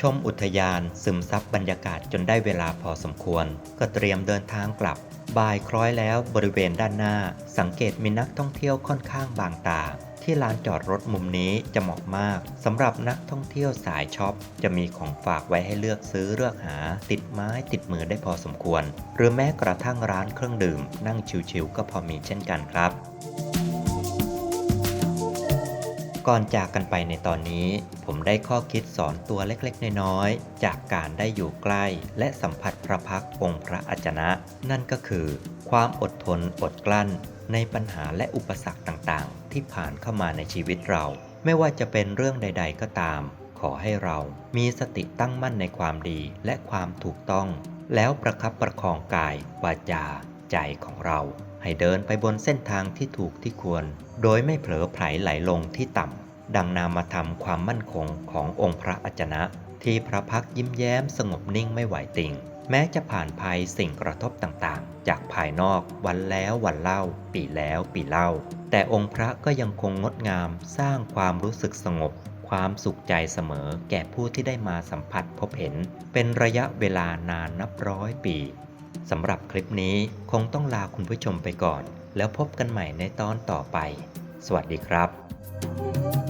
ชมอุทยานซึมซับบรรยากาศจนได้เวลาพอสมควร ก็เตรียมเดินทางกลับ บ่ายคล้อยแล้วบริเวณด้านหน้า สังเกตมีนักท่องเที่ยวค่อนข้างบางตา ที่ลานจอดรถมุมนี้จะเหมาะมากสำหรับนักท่องเที่ยวสายช็อป จะมีของฝากไว้ให้เลือกซื้อเลือกหา ติดไม้ติดมือได้พอสมควร หรือแม้กระทั่งร้านเครื่องดื่ม นั่งชิวๆก็พอมีเช่นกันครับ ก่อนจากกันไปในตอนนี้ ผมได้ข้อคิดสอนตัวเล็กๆ น้อยๆ จากการได้อยู่ใกล้ และสัมผัสพระพักตร์องค์พระอาจนะ นั่นก็คือ ความอดทนอดกลั้น ในปัญหาและอุปสรรคต่างๆ ที่ผ่านเข้ามาในชีวิตเรา ไม่ว่าจะเป็นเรื่องใด ๆ ก็ตาม ขอให้เรามีสติตั้งมั่นในความดีและความถูกต้อง แล้วประคับประคองกายวาจา ใจของเรา ให้เดินไปบนเส้นทางที่ถูกที่ควร โดยไม่เผลอไผลไหลลงที่ต่ำ ดังนามธรรมความมั่นคงขององค์พระอาจนะ ที่พระพักยิ้มแย้มสงบนิ่งไม่ไหวติง แม้จะผ่านภัยสิ่งกระทบต่างๆ จากภายนอกวันแล้ววันเล่า ปีแล้วปีเล่า แต่องค์พระก็ยังคงงดงามสร้างความรู้สึกสงบความสุขใจเสมอแก่ผู้ที่ได้มาสัมผัสพบเห็น เป็นระยะเวลานานนับร้อยปี สำหรับคลิปนี้คงต้องลาคุณผู้ชมไปก่อน แล้วพบกันใหม่ในตอนต่อไป สวัสดีครับ